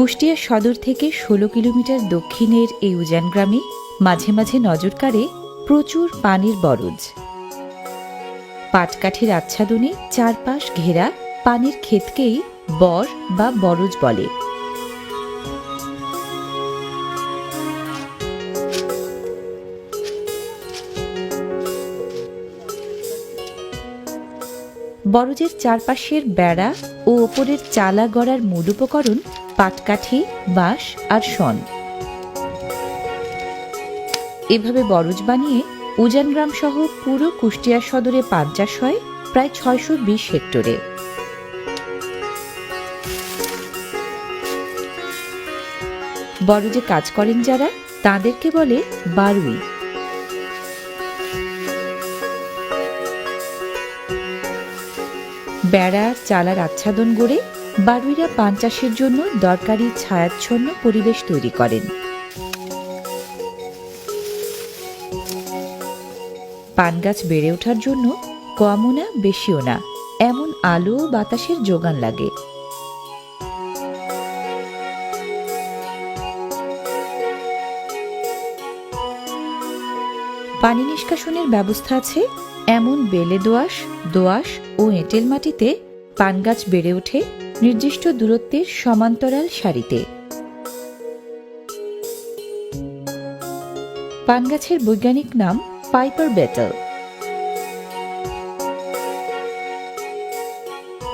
কুষ্টিয়া সদর থেকে ষোলো কিলোমিটার দক্ষিণের এই উজান গ্রামে মাঝে মাঝে নজর কাড়ে প্রচুর পানির বরজ। পাটকাঠির আচ্ছাদনে চারপাশ ঘেরা পানির ক্ষেতকেই বর বা বরজ বলে। বরজের চারপাশের বেড়া ও ওপরের চালা গড়ার মূল উপকরণ পাটকাঠি, বাঁশ আর শন। এভাবে বরজ বানিয়ে উজান গ্রাম সহ পুরো কুষ্টিয়া সদরে পান চাষ হয় প্রায় ছয়শো বিশ হেক্টরে। বরজে কাজ করেন যারা, তাদেরকে বলে বারুই। বেড়া, চালার আচ্ছাদন গড়ে বারুইরা পান চাষের জন্য দরকারি ছায়াচ্ছন্ন পরিবেশ তৈরি করেন। পান গাছ বেড়ে ওঠার জন্য কমও না, বেশিও না, এমন আলো ও বাতাসের যোগান লাগে। পানি নিষ্কাশনের ব্যবস্থা আছে। এমন বেলে দোআঁশ দোআঁশ ও এঁটেল মাটিতে পান গাছ বেড়ে ওঠে। নির্দিষ্ট দূরত্বের সমান্তরাল সারিতে। পান গাছের বৈজ্ঞানিক নাম পাইপার বেটল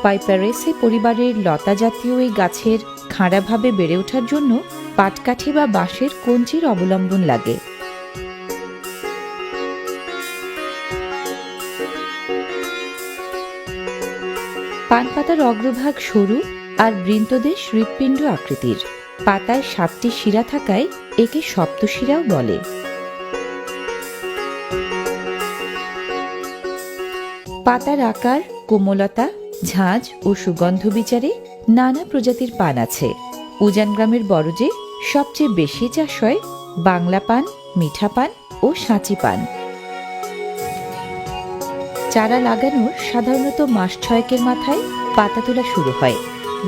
পাইপারেসে পরিবারের লতা জাতীয় এই গাছের খাঁড়াভাবে বেড়ে ওঠার জন্য পাটকাঠি বা বাঁশের কঞ্চির অবলম্বন লাগে। পান পাতার অগ্রভাগ সরু আর বৃন্তদেশ হৃৎপিণ্ড আকৃতির। পাতায় সাতটি শিরা থাকায় একে সপ্তশিরাও বলে। পাতার আকার, কোমলতা, ঝাঁজ ও সুগন্ধ বিচারে নানা প্রজাতির পান আছে। উজান গ্রামের বরজে সবচেয়ে বেশি চাষ হয় বাংলা পান, মিঠা পান ও সাঁচি পান। চারা লাগানোর সাধারণত মাস ছয়েকের মাথায় পাতা তোলা শুরু হয়।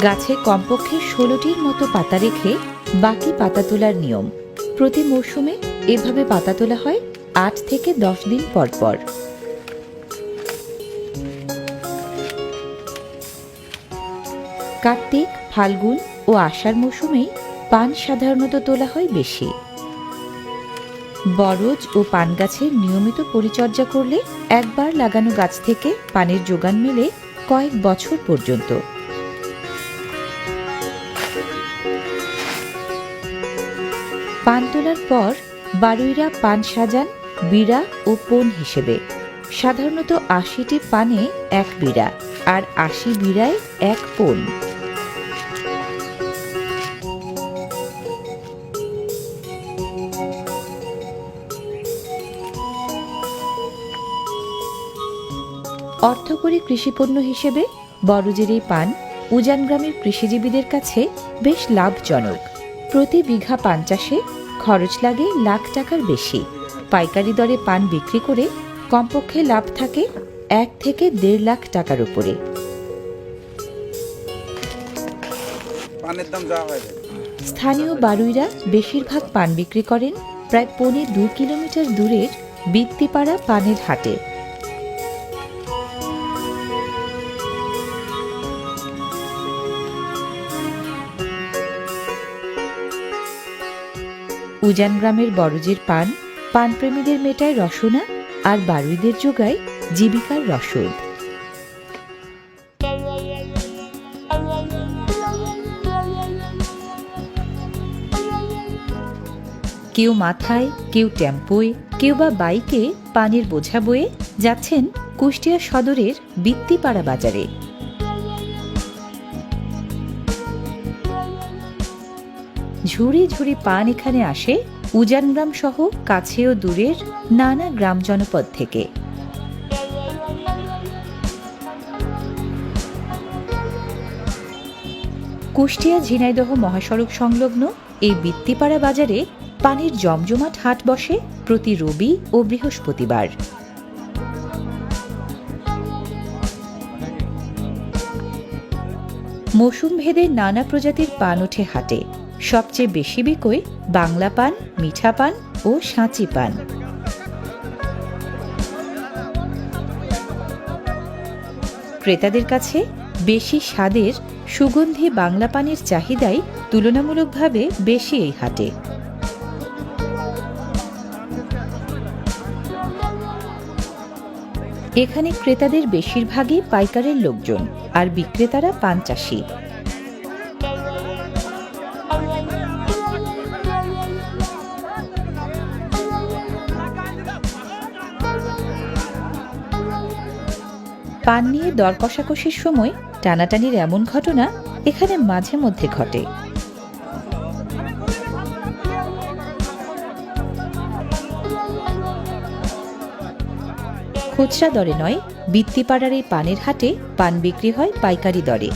গাছে কমপক্ষে ষোলোটির মতো পাতা রেখে বাকি পাতা তোলার নিয়ম। প্রতি মৌসুমে এভাবে পাতা তোলা হয় আট থেকে দশ দিন পর পর। কার্তিক, ফাল্গুন ও আষাঢ় মৌসুমেই পান সাধারণত তোলা হয় বেশি। বরজ ও পান গাছের নিয়মিত পরিচর্যা করলে একবার লাগানো গাছ থেকে পানের যোগান মেলে কয়েক বছর পর্যন্ত। পান তোলার পর বারুইরা পান সাজান, বিড়া ও পোন হিসেবে। সাধারণত আশিটি পানে এক বিড়া আর আশি বিড়ায় এক পোন। অর্থকরী কৃষিপণ্য হিসেবে বড়জের এই পান উজান গ্রামের কৃষিজীবীদের কাছে বেশ লাভজনক। প্রতি বিঘা পান চাষে খরচ লাগে লাখ টাকার বেশি। পাইকারি দরে পান বিক্রি করে কমপক্ষে লাভ থাকে এক থেকে দেড় লাখ টাকার উপরে। স্থানীয় বারুইরা বেশিরভাগ পান বিক্রি করেন প্রায় পৌনে দুই কিলোমিটার দূরের বৃত্তিপাড়া পানের হাটে। উজান গ্রামের বড়জের পান, পানপ্রেমীদের মেটায় রসনা আর বারুইদের যোগায় জীবিকার রসদ। কেউ মাথায়, কেউ টেম্পোয়, কেউ বা বাইকে পানির বোঝা বয়ে যাচ্ছেন কুষ্টিয়া সদরের বৃত্তিপাড়া বাজারে। ঝুড়ি ঝুড়ি পান এখানে আসে উজান গ্রাম সহ কাছে ও দূরের নানা গ্রাম জনপদ থেকে। কুষ্টিয়া ঝিনাইদহ মহাসড়ক সংলগ্ন এই বৃত্তিপাড়া বাজারে পানির জমজমাট হাট বসে প্রতি রবি ও বৃহস্পতিবার। মৌসুম ভেদে নানা প্রজাতির পান ওঠে হাটে। সবচেয়ে বেশি বিকোয় বাংলা পান, মিঠা পান ও সাঁচি পান। ক্রেতাদের কাছে বেশি স্বাদের, সুগন্ধি বাংলা পানের চাহিদাই তুলনামূলকভাবে বেশি এই হাটে। এখানে ক্রেতাদের বেশিরভাগই পাইকারের লোকজন আর বিক্রেতারা পান চাষি। পান নিয়ে দর কষাকষির সময় টানাটানির এমন ঘটনা এখানে মাঝে মধ্যে ঘটে। খুচরা দরে নয়, বৃত্তিপাড়ার এই পানের হাটে পান বিক্রি হয় পাইকারি দরে।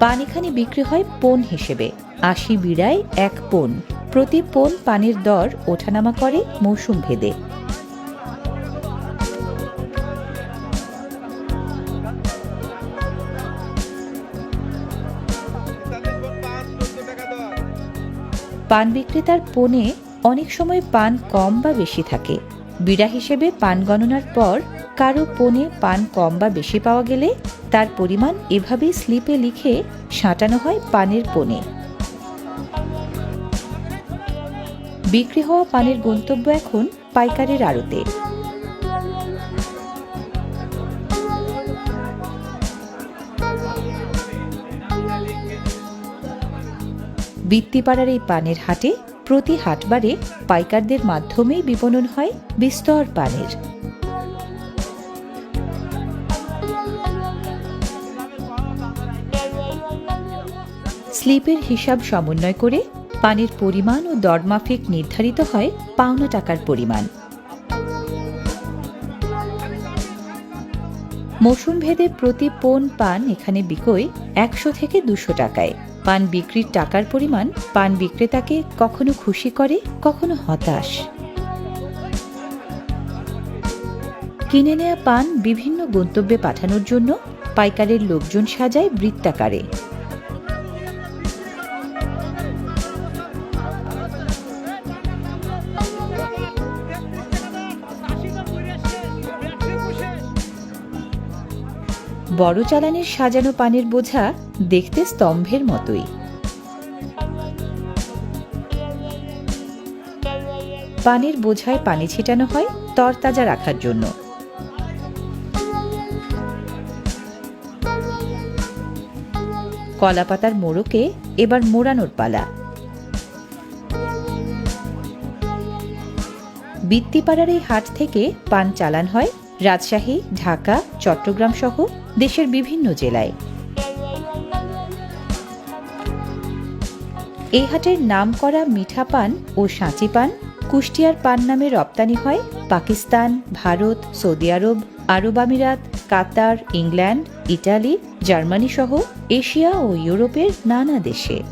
পান এখানে বিক্রি হয় পোন হিসেবে। আশি বিড়ায় এক পোন। প্রতি পোন পানের দর ওঠানামা করে মৌসুম ভেদে। পান বিক্রেতার পোনে অনেক সময় পান কম বা বেশি থাকে। বিড়া হিসেবে পান গণনার পর কারও পোনে পান কম বা বেশি পাওয়া গেলে তার পরিমাণ এভাবেই স্লিপে লিখে সাঁটানো হয় পানের পোনে বিক্রি হওয়া পানের গন্তব্য এখন পাইকারের আড়তে। বৃত্তিপাড়ার এই পানের হাটে প্রতি হাটবারে পাইকারদের মাধ্যমেই বিপণন হয় বিস্তর পানের। স্লিপের হিসাব সমন্বয় করে পানের পরিমাণ ও দরমাফিক নির্ধারিত হয় পাওনা টাকার পরিমাণ। মৌসুম ভেদে প্রতি পোন পান এখানে বিকোয় একশো থেকে দুশো টাকায়। পান বিক্রির টাকার পরিমাণ পান বিক্রেতাকে কখনো খুশি করে, কখনো হতাশ। কিনে নেয়া পান বিভিন্ন গন্তব্যে পাঠানোর জন্য পাইকারের লোকজন সাজায় বৃত্তাকারে। বড় চালানের সাজানো পানের বোঝা দেখতে স্তম্ভের মতোই। পানের বোঝায় পানি ছিটানো হয় তরতাজা রাখার জন্য। কলাপাতার মোড়কে এবার মোড়ানোর পালা। বৃত্তিপাড়ার এই হাট থেকে পান চালান হয় রাজশাহী, ঢাকা, চট্টগ্রাম সহ দেশের বিভিন্ন জেলায়। এই হাটের নাম করা মিঠা পান ও সাঁচি পান কুষ্টিয়ার পান নামে রপ্তানি হয় Pakistan, Bharat, Saudi Arab Arab Emirates, Qatar, England, Italy, Germany সহ এশিয়া ও ইউরোপের নানা দেশে।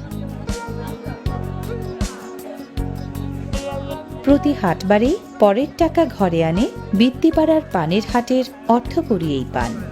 প্রতি হাটবারেই পরের টাকা ঘরে আনে বৃত্তিপাড়ার পানের হাটের অর্থকরী এই পান।